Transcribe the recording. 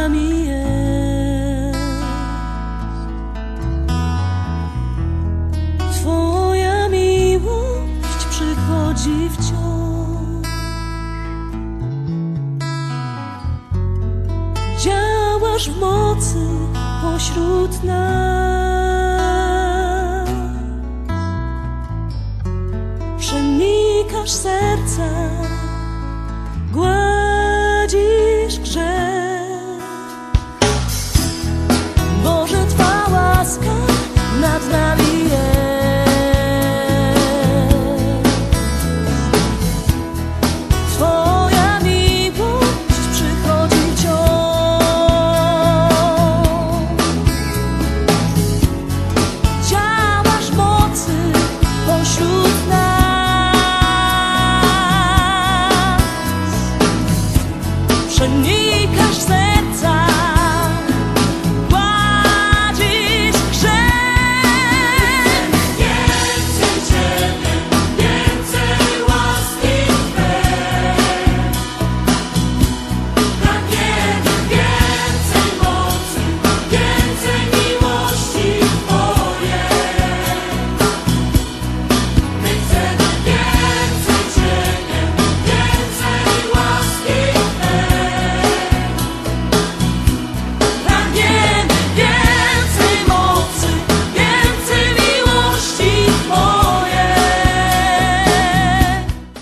nami jest. Twoja miłość przychodzi wciąż. Działasz w mocy pośród nas. Przenikasz serca. Nas. Przenikasz serca,